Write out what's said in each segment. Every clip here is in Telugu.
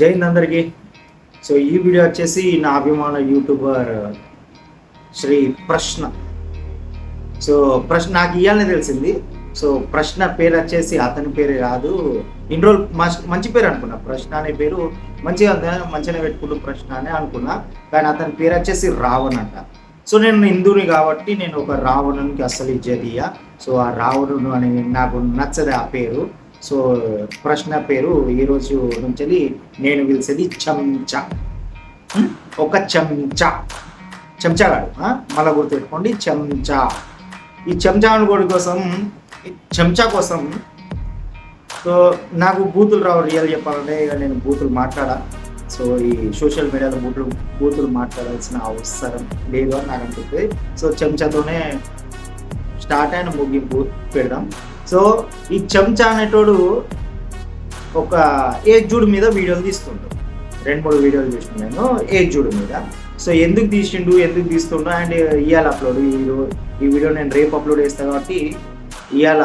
జై హింద్ అందరికీ. సో ఈ వీడియో వచ్చేసి నా అభిమాన యూట్యూబర్ శ్రీ ప్రశ్న. సో ప్రశ్న నాకు ఇవ్వాలని తెలిసింది. సో ప్రశ్న పేరు వచ్చేసి అతని పేరే కాదు. ఇన్ని రోజులు మంచి పేరు అనుకున్నా. ప్రశ్న అనే పేరు మంచిగా మంచిగానే పెట్టుకుంటూ ప్రశ్న అని అనుకున్నా. కానీ అతని పేరు వచ్చేసి రావణ్ అంట. సో నేను హిందువుని కాబట్టి నేను ఒక రావణునికి అస్సలు ఇచ్చేది సో ఆ రావణుడు అని నాకు నచ్చదు ఆ పేరు. సో ప్రశ్న పేరు ఈరోజు నుంచి నేను పిలిచేది చెంచా. ఒక చెంచా. చెంచాగాడు మళ్ళీ గుర్తుపెట్టుకోండి చెంచా. ఈ చెంచా అనుకోడి కోసం చెంచా కోసం సో నాకు బూతులు రావు రియల్ చెప్పాలంటే ఇక నేను బూతులు మాట్లాడా? సో ఈ సోషల్ మీడియాలో బూతులు బూతులు మాట్లాడాల్సిన అవసరం లేదు అని నాకు అనిపిస్తుంది. సో చెంచాతోనే స్టార్ట్ అయిన ముగింపు పెడదాం. సో ఈ చెంచా అనేటోడు ఒక ఏజ్జుడ్ మీద వీడియోలు తీస్తుంటాడు రెండు మూడు వీడియోలు చూసిన నేను జూడు మీద. సో ఎందుకు తీసిండు ఎందుకు తీస్తుండు అండ్ ఇవాళ అప్లోడ్ ఈ రో- ఈ వీడియో నేను రేపు అప్లోడ్ చేస్తాను కాబట్టి ఇవాళ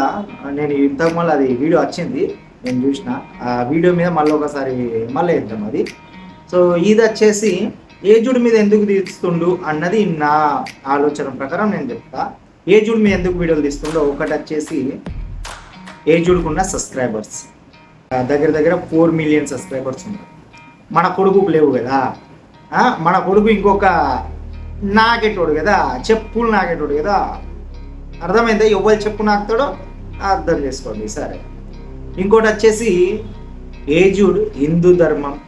నేను ఇంతకు మళ్ళీ అది వీడియో వచ్చింది నేను చూసిన. ఆ వీడియో మీద మళ్ళీ ఒకసారి మళ్ళీ వేద్దాం అది. సో ఇది వచ్చేసి ఏజుడ్ మీద ఎందుకు తీస్తుండు అన్నది నా ఆలోచన ప్రకారం నేను చెప్తా. ఏజుడ్ మీద ఎందుకు వీడియోలు తీస్తుండో ఒకటి వచ్చేసి ఏజుడ్కి ఉన్న సబ్స్క్రైబర్స్ దగ్గర దగ్గర ఫోర్ మిలియన్ సబ్స్క్రైబర్స్ ఉన్నారు. మన కొడుకు లేవు కదా. మన కొడుకు ఇంకొక నాగేటోడు కదా. చెప్పులు నాగేటోడు కదా. అర్థమైందా? ఎవరు చెప్పు నాకుతాడో అర్థం చేసుకోండి సరే. ఇంకోటి వచ్చేసి ఏజుడ్ హిందూ ధర్మం.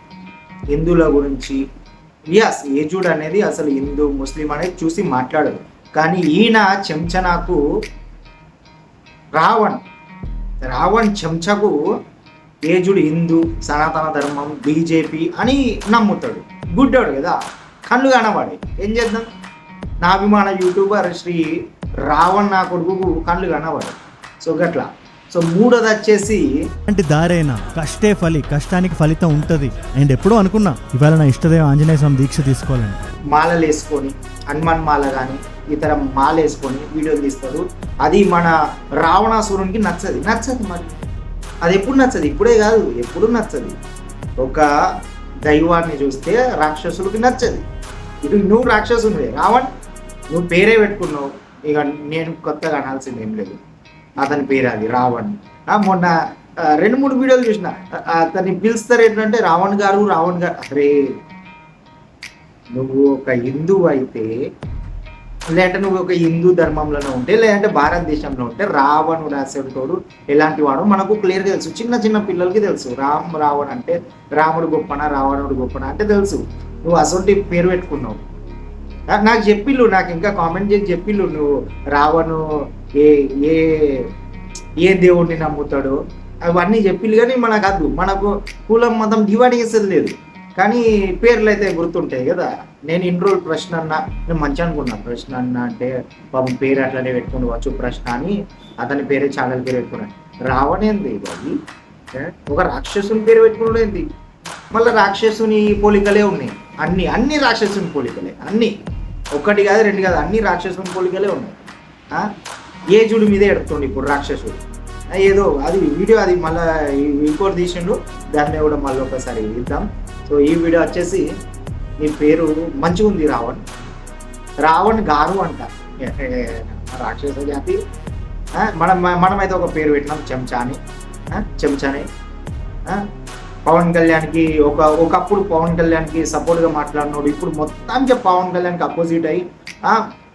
హిందువుల గురించి. యస్ ఏజుడ్ అనేది అసలు హిందూ ముస్లిం అనేది చూసి మాట్లాడరు కానీ ఈయన చెంచనాకు రావణ్. రావణ్ చెంచకు ఏజుడు హిందూ సనాతన ధర్మం బీజేపీ అని నమ్ముతాడు. గుడ్డాడు కదా కళ్ళు కనబడి. ఏం చేద్దాం? నా అభిమాన యూట్యూబర్ శ్రీ రావణ్ నా కొడుకు కళ్ళు కనబడి. సో గట్లా. సో మూడోది వచ్చేసి అంటే దారైనా కష్టే ఫలి కష్టానికి ఫలితం ఉంటుంది. అండ్ ఎప్పుడో అనుకున్నా ఇవాళ నా ఇష్టదేవ ఆంజనేయ స్వామి దీక్ష తీసుకోవాలని. మాలలు వేసుకొని హనుమాన్ మాల కానీ ఇతర మాల వేసుకొని వీడియోలు తీస్తారు. అది మన రావణాసురునికి నచ్చది. నచ్చదు మరి. అది ఎప్పుడు నచ్చదు? ఇప్పుడే కాదు. ఎప్పుడు నచ్చది? ఒక దైవాన్ని చూస్తే రాక్షసులకి నచ్చది. ఇటు నువ్వు రాక్షసునివే. రావణ్ నువ్వు పేరే పెట్టుకున్నావు. ఇక నేను కొత్తగా అనాల్సింది ఏం లేదు. అతని పేరు అది రావణ్. మొన్న రెండు మూడు వీడియోలు చూసిన అతన్ని పిలుస్తారు ఏంటంటే రావణ్ గారు రావణ్ గారు. అరే నువ్వు ఒక హిందువు అయితే లేదంటే నువ్వు ఒక హిందూ ధర్మంలోనే ఉంటే లేదంటే భారతదేశంలో ఉంటే రావణుడు రాసేటోడు ఎలాంటి వాడు మనకు క్లియర్గా తెలుసు. చిన్న చిన్న పిల్లలకి తెలుసు. రామ్ రావణ్ అంటే రాముడు గొప్పనా రావణుడు గొప్పనా అంటే తెలుసు. నువ్వు అసొంటి పేరు పెట్టుకున్నావు. నాకు చెప్పిళ్ళు నాకు ఇంకా కామెంట్ చేసి చెప్పిల్లు నువ్వు రావణు ఏ ఏ ఏ దేవుడిని నమ్ముతాడో అవన్నీ చెప్పిల్లు కానీ మనకు అద్దు మనకు కులం మతం డివైడ్ చేసేది లేదు. కానీ పేర్లు అయితే గుర్తుంటాయి కదా. నేను ఇన్ని రోజులు ప్రశ్న అన్నా నేను మంచి అనుకున్నా. ప్రశ్న అన్న అంటే పాపం పేరు అట్లనే పెట్టుకుని వచ్చు ప్రశ్న అని అతని పేరే ఛానల్ పేరు పెట్టుకున్నాను రావణేంది బాబు ఒక రాక్షసుని పేరు పెట్టుకున్నాడు ఏంది? మళ్ళీ రాక్షసుని పోలికలే ఉన్నాయి. అన్ని అన్ని రాక్షసుని పోలికలే. అన్ని. ఒక్కటి కాదు రెండు కాదు అన్ని రాక్షసుని పోలికలే ఉన్నాయి. ఆ? ఏజుడి మీదే ఎడుతుండే ఇప్పుడు రాక్షసుడు. ఏదో అది వీడియో అది మళ్ళీ ఇంకోటి తీసిండు. దాన్ని కూడా మళ్ళీ ఒకసారి ఇద్దాం. సో ఈ వీడియో వచ్చేసి నీ పేరు మంచిగా ఉంది రావణ్. రావణ్ గారు అంట. రాక్షస జాతి. మనం మనమైతే ఒక పేరు పెట్టినాం చెంచాని. అని చెంచాని. పవన్ కళ్యాణ్కి ఒక ఒకప్పుడు పవన్ కళ్యాణ్కి సపోర్ట్గా మాట్లాడినోడు ఇప్పుడు మొత్తానికి పవన్ కళ్యాణ్కి అపోజిట్ అయ్యి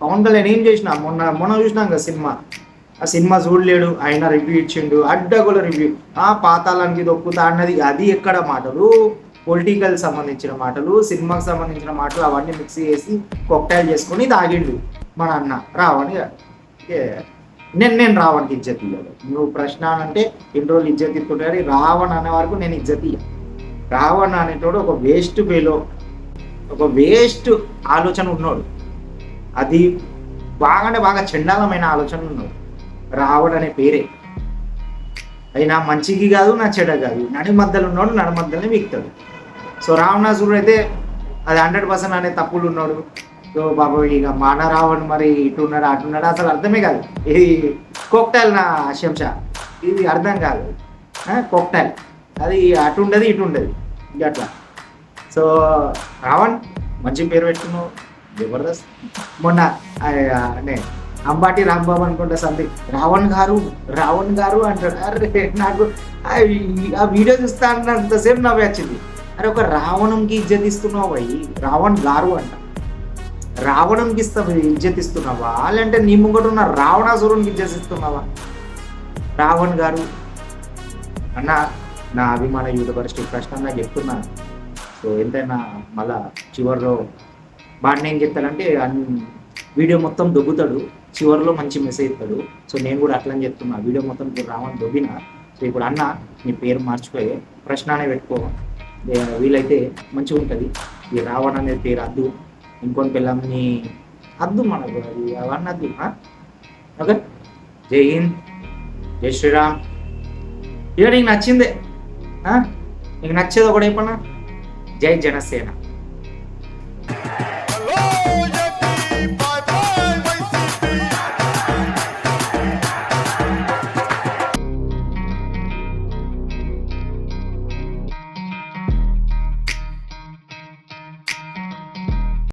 పవన్ కళ్యాణ్ ఏం చేసిన? మొన్న మొన్న చూసినాం కదా సినిమా. ఆ సినిమా చూడలేడు ఆయన రివ్యూ ఇచ్చిండు అడ్డగోల రివ్యూ ఆ పాతాళానికి దొక్కుతా అన్నది అది ఎక్కడ మాటలు? పొలిటికల్ సంబంధించిన మాటలు సినిమాకి సంబంధించిన మాటలు అవన్నీ మిక్స్ చేసి కొక్టైల్ చేసుకొని తాగిండు మన అన్న. రావణి నేను నేను రావణ్కి ఇజ్జత్ ఇవ్వదు నువ్వు ప్రశ్న అంటే ఎన్ని రోజులు ఇజ్జత్ ఇస్తుంటే కానీ రావణ్ అనే వరకు నేను ఇజ్జత్ ఇయ్య రావణ్ అనేటోడు ఒక వేస్ట్ వేలో ఒక వేస్ట్ ఆలోచన ఉన్నాడు. అది బాగానే బాగా చండాలమైన ఆలోచన ఉన్నది రావణ్ అనే పేరే. అది నా మంచికి కాదు నా చెడ కాదు. నడి మధ్యలో ఉన్నాడు నడి మధ్యలోనే వీక్తాడు. సో రావణాసురుడు అయితే అది హండ్రెడ్ పర్సెంట్ అనే తప్పులు ఉన్నాడు. సో బాబు ఇక మాన రావణ్ మరి ఇటు ఉన్నాడు అటు ఉన్నాడు అసలు అర్థమే కాదు. ఇది కోక్టైల్ నా శంష ఇది అర్థం కాదు. కోక్టైల్ అది అటు ఉండదు ఇటు ఉండదు. అట్లా. సో రావణ్ మంచి పేరు పెట్టుకున్నావు. జబర్దస్త్? మొన్న ఆ, అంబాటి రాంబాబు అనుకుంటా సంథింగ్ రావణ్ గారు రావణ్ గారు అంటాడు అరే నాకు ఆ వీడియో చూస్తా అంతసేపు నవ్వు వచ్చింది. అరే ఒక రావణంకి ఇజ్జత్ ఇస్తున్నావు అయ్యి రావణ్ గారు అంట. రావణంకి ఇస్తా ఇజ్జత్ ఇస్తున్నావా లేదంటే నీ ముంగట ఉన్న రావణాసురునికి ఇజ్జత్ ఇస్తున్నావా రావణ్ గారు అన్న నా అభిమాన యూట్యూబర్ శ్రీ ప్రశ్న నాకు చెప్తున్నా. సో ఎంతైనా మళ్ళా చివరిలో బాగా ఏం చెప్తాడంటే వీడియో మొత్తం దొబ్బుతాడు. చివరిలో మంచి మెసేజ్ ఇస్తాడు. సో నేను కూడా అట్లని చెప్తున్నా. వీడియో మొత్తం ఇప్పుడు రావని దొబ్బిన సో ఇప్పుడు అన్న నీ పేరు మార్చుకో ప్రశ్న అనే పెట్టుకో. వీలైతే మంచిగా ఉంటుంది. ఈ రావణ అనేది పేరు అద్దు. ఇంకొని పిల్లల్ని అద్దు మనకు అది అవన్నీ అద్దు ఓకే? జై హింద్. జై శ్రీరామ్. ఇక నీకు నచ్చిందే నీకు నచ్చేది ఒకటి అయిపోయినా జై జనసేన.